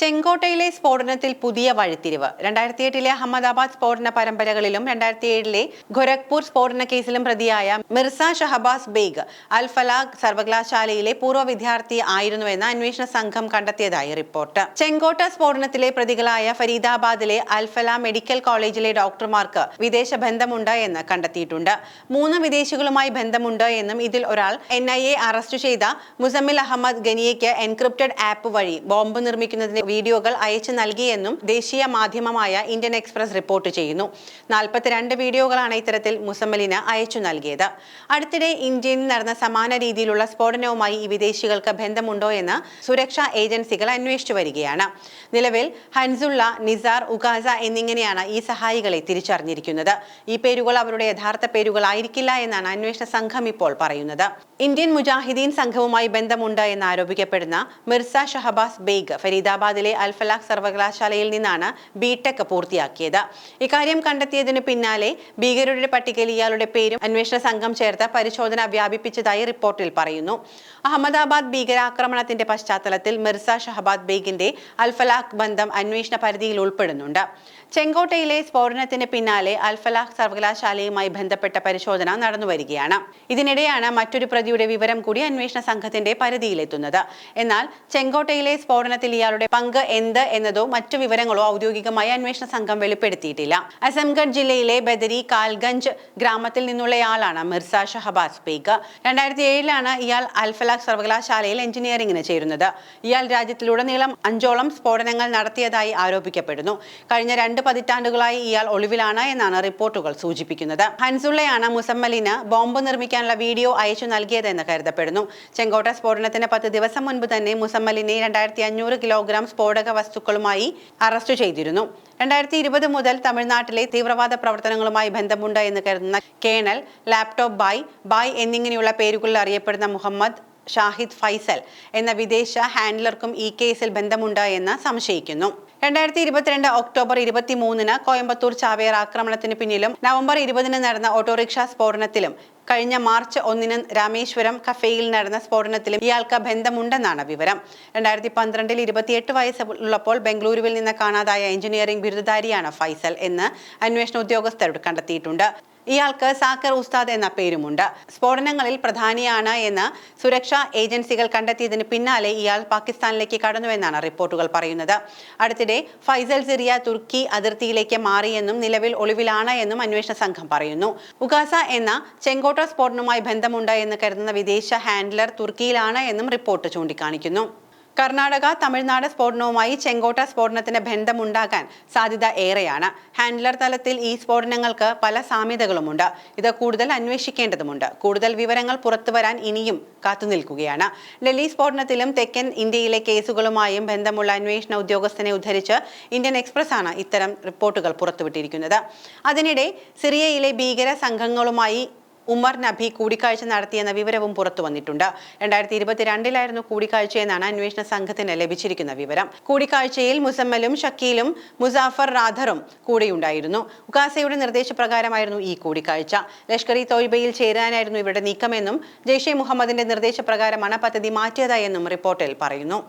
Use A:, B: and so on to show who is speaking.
A: ചെങ്കോട്ടയിലെ സ്ഫോടനത്തിൽ പുതിയ വഴിത്തിരിവ്. രണ്ടായിരത്തി എട്ടിലെ അഹമ്മദാബാദ് സ്ഫോടന പരമ്പരകളിലും രണ്ടായിരത്തി ഏഴിലെ ഗൊരഖ്പൂർ സ്ഫോടന കേസിലും പ്രതിയായ മിർസ ഷഹബാസ് ബേഗ് അൽ ഫലാഖ് സർവകലാശാലയിലെ പൂർവ വിദ്യാർത്ഥി ആയിരുന്നുവെന്ന് അന്വേഷണ സംഘം കണ്ടെത്തിയതായി റിപ്പോർട്ട്. ചെങ്കോട്ട സ്ഫോടനത്തിലെ പ്രതികളായ ഫരീദാബാദിലെ അൽഫല മെഡിക്കൽ കോളേജിലെ ഡോക്ടർമാർക്ക് വിദേശ ബന്ധമുണ്ട് എന്ന് കണ്ടെത്തിയിട്ടുണ്ട്. മൂന്ന് വിദേശികളുമായി ബന്ധമുണ്ട് എന്നും ഇതിൽ ഒരാൾ എൻ ഐ എ അറസ്റ്റ് ചെയ്ത മുസമ്മിൽ അഹമ്മദ് ഗനിയയ്ക്ക് എൻക്രിപ്റ്റഡ് ആപ്പ് വഴി ബോംബ് നിർമ്മിക്കുന്നതിന് വീഡിയോകൾ അയച്ചു നൽകിയെന്നും ദേശീയ മാധ്യമമായ ഇന്ത്യൻ എക്സ്പ്രസ് റിപ്പോർട്ട് ചെയ്യുന്നു. നാൽപ്പത്തിരണ്ട് വീഡിയോകളാണ് ഇത്തരത്തിൽ മുസമ്മലിന് അയച്ചു നൽകിയത്. അടുത്തിടെ ഇന്ത്യയിൽ നടന്ന സമാന രീതിയിലുള്ള സ്ഫോടനവുമായി ഈ വിദേശികൾക്ക് ബന്ധമുണ്ടോ എന്ന് സുരക്ഷാ ഏജൻസികൾ അന്വേഷിച്ചു വരികയാണ്. നിലവിൽ ഹൻസുള്ള നിസാർ ഉഗാസ എന്നിങ്ങനെയാണ് ഈ സഹായികളെ തിരിച്ചറിഞ്ഞിരിക്കുന്നത്. ഈ പേരുകൾ അവരുടെ യഥാർത്ഥ പേരുകളായിരിക്കില്ല എന്നാണ് അന്വേഷണ സംഘം ഇപ്പോൾ പറയുന്നത്. ഇന്ത്യൻ മുജാഹിദീൻ സംഘവുമായി ബന്ധമുണ്ട് എന്ന് ആരോപിക്കപ്പെടുന്ന മിർസ ഷഹബാസ് ബേഗ് ഫരീദാബാദിലെ അൽഫലാഖ് സർവകലാശാലയിൽ നിന്നാണ് ബി ടെക് പൂർത്തിയാക്കിയത്. ഇക്കാര്യം കണ്ടെത്തിയതിനു പിന്നാലെ ഭീകരരുടെ പട്ടികയിൽ ഇയാളുടെ പേരും അന്വേഷണ സംഘം ചേർത്ത് പരിശോധന വ്യാപിപ്പിച്ചതായി റിപ്പോർട്ടിൽ പറയുന്നു. അഹമ്മദാബാദ് ഭീകരാക്രമണത്തിന്റെ പശ്ചാത്തലത്തിൽ മിർസ ഷഹബാദ് ബേഗിന്റെ അൽഫലാഖ് ബന്ധം അന്വേഷണ പരിധിയിൽ ഉൾപ്പെടുന്നുണ്ട്. ചെങ്കോട്ടയിലെ സ്ഫോടനത്തിന് പിന്നാലെ അൽഫലാഖ് സർവകലാശാലയുമായി ബന്ധപ്പെട്ട പരിശോധന നടന്നുവരികയാണ് ഇതിനിടെയാണ് മറ്റൊരു പ്രതിയുടെ വിവരം കൂടി അന്വേഷണ സംഘത്തിന്റെ പരിധിയിലെത്തുന്നത്. എന്നാൽ ചെങ്കോട്ടയിലെ സ്ഫോടനത്തിൽ ഇയാളുടെ പങ്ക് എന്ത് എന്നതോ മറ്റു വിവരങ്ങളോ ഔദ്യോഗികമായി അന്വേഷണ സംഘം വെളിപ്പെടുത്തിയിട്ടില്ല. അസംഗഡ് ജില്ലയിലെ ബദരി കാൽഗഞ്ച് ഗ്രാമത്തിൽ നിന്നുള്ളയാളാണ് മിർസ ഷഹബാസ് ബേഗ് രണ്ടായിരത്തി ഏഴിലാണ് ഇയാൾ അൽഫലാഖ് സർവകലാശാലയിൽ എഞ്ചിനീയറിംഗിന് ചേരുന്നത്. ഇയാൾ രാജ്യത്തിലുടനീളം അഞ്ചോളം സ്ഫോടനങ്ങൾ നടത്തിയതായി ആരോപിക്കപ്പെടുന്നു. കഴിഞ്ഞ രണ്ട് പതിറ്റാണ്ടുകളായി ഇയാൾ ഒളിവിലാണ് എന്നാണ് റിപ്പോർട്ടുകൾ സൂചിപ്പിക്കുന്നത്. ഹൻസുള്ളയാണ് മുസമ്മലിന് ബോംബ് നിർമ്മിക്കാനുള്ള വീഡിയോ അയച്ചു നൽകിയതെന്ന് കരുതപ്പെടുന്നു. ചെങ്കോട്ട സ്ഫോടനത്തിന് പത്ത് ദിവസം മുൻപ് തന്നെ മുസമ്മലിനെ രണ്ടായിരത്തി അഞ്ഞൂറ് കിലോഗ്രാം സ്ഫോടക വസ്തുക്കളുമായി അറസ്റ്റ് ചെയ്തിരുന്നു. രണ്ടായിരത്തി ഇരുപത് മുതൽ തമിഴ്നാട്ടിലെ തീവ്രവാദ പ്രവർത്തനങ്ങളുമായി ബന്ധമുണ്ട് എന്ന് കരുതുന്ന കേണൽ ലാപ്ടോപ്പ് ബായ് ബായ് എന്നിങ്ങനെയുള്ള പേരുകളിൽ അറിയപ്പെടുന്ന മുഹമ്മദ് ഷാഹിദ് ഫൈസൽ എന്ന വിദേശ ഹാൻഡ്ലർക്കും ഈ കേസിൽ ബന്ധമുണ്ട് എന്ന് സംശയിക്കുന്നു. രണ്ടായിരത്തി ഇരുപത്തിരണ്ട് ഒക്ടോബർ ഇരുപത്തി മൂന്നിന് കോയമ്പത്തൂർ ചാവേർ ആക്രമണത്തിന് പിന്നിലും നവംബർ ഇരുപതിന് നടന്ന ഓട്ടോറിക്ഷ സ്ഫോടനത്തിലും കഴിഞ്ഞ മാർച്ച് ഒന്നിന് രാമേശ്വരം കഫേയിൽ നടന്ന സ്ഫോടനത്തിലും ഇയാൾക്ക് ബന്ധമുണ്ടെന്നാണ് വിവരം. രണ്ടായിരത്തി പന്ത്രണ്ടിൽ ഇരുപത്തിയെട്ട് വയസ്സുള്ളപ്പോൾ ബംഗളൂരുവിൽ നിന്ന് കാണാതായ എഞ്ചിനീയറിംഗ് ബിരുദധാരിയാണ് ഫൈസൽ എന്ന് അന്വേഷണ ഉദ്യോഗസ്ഥരോട് കണ്ടെത്തിയിട്ടുണ്ട്. ഇയാൾക്ക് സാക്കർ ഉസ്താദ് എന്ന പേരുമുണ്ട്. സ്ഫോടനങ്ങളിൽ പ്രധാനിയാണ് എന്ന് സുരക്ഷാ ഏജൻസികൾ കണ്ടെത്തിയതിന് പിന്നാലെ ഇയാൾ പാകിസ്ഥാനിലേക്ക് കടന്നുവെന്നാണ് റിപ്പോർട്ടുകൾ പറയുന്നത്. അടുത്തിടെ ഫൈസൽ സിറിയ തുർക്കി അതിർത്തിയിലേക്ക് മാറിയെന്നും നിലവിൽ ഒളിവിലാണ് എന്നും അന്വേഷണ സംഘം പറയുന്നു. ഉഗാസ എന്ന ചെങ്കോട്ട സ്ഫോടനവുമായി ബന്ധമുണ്ട് എന്ന് കരുതുന്ന വിദേശ ഹാൻഡ്ലർ തുർക്കിയിലാണ് എന്നും റിപ്പോർട്ട് ചൂണ്ടിക്കാണിക്കുന്നു. കർണാടക തമിഴ്നാട് സ്ഫോടനവുമായി ചെങ്കോട്ട സ്ഫോടനത്തിന് ബന്ധമുണ്ടാകാൻ സാധ്യത ഏറെയാണ്. ഹാൻഡ്ലർ തലത്തിൽ ഈ സ്ഫോടനങ്ങൾക്ക് പല സാമ്യതകളുമുണ്ട്. ഇത് കൂടുതൽ അന്വേഷിക്കേണ്ടതുണ്ട് കൂടുതൽ വിവരങ്ങൾ പുറത്തുവരാൻ ഇനിയും കാത്തുനിൽക്കുകയാണ്. ഡൽഹി സ്ഫോടനത്തിലും തെക്കൻ ഇന്ത്യയിലെ കേസുകളുമായും ബന്ധമുള്ള അന്വേഷണ ഉദ്യോഗസ്ഥനെ ഉദ്ധരിച്ച് ഇന്ത്യൻ എക്സ്പ്രസ് ആണ് ഇത്തരം റിപ്പോർട്ടുകൾ പുറത്തുവിട്ടിരിക്കുന്നത്. അതിനിടെ സിറിയയിലെ ഭീകര സംഘങ്ങളുമായി ഉമർ നബി കൂടിക്കാഴ്ച നടത്തിയെന്ന വിവരവും പുറത്തു വന്നിട്ടുണ്ട്. രണ്ടായിരത്തി ഇരുപത്തിരണ്ടിലായിരുന്നു കൂടിക്കാഴ്ചയെന്നാണ് അന്വേഷണ സംഘത്തിന് ലഭിച്ചിരിക്കുന്ന വിവരം. കൂടിക്കാഴ്ചയിൽ മുസമ്മലും ഷക്കീലും മുസാഫർ റാധറും കൂടെയുണ്ടായിരുന്നു. ഉകാസയുടെ നിർദ്ദേശപ്രകാരമായിരുന്നു ഈ കൂടിക്കാഴ്ച. ലഷ്കർ ഇ തോയ്ബയിൽ ചേരാനായിരുന്നു ഇവരുടെ നീക്കമെന്നും ജെയ്ഷെ മുഹമ്മദിന്റെ നിർദ്ദേശപ്രകാരമാണ് പദ്ധതി മാറ്റിയതായെന്നും റിപ്പോർട്ടിൽ പറയുന്നു.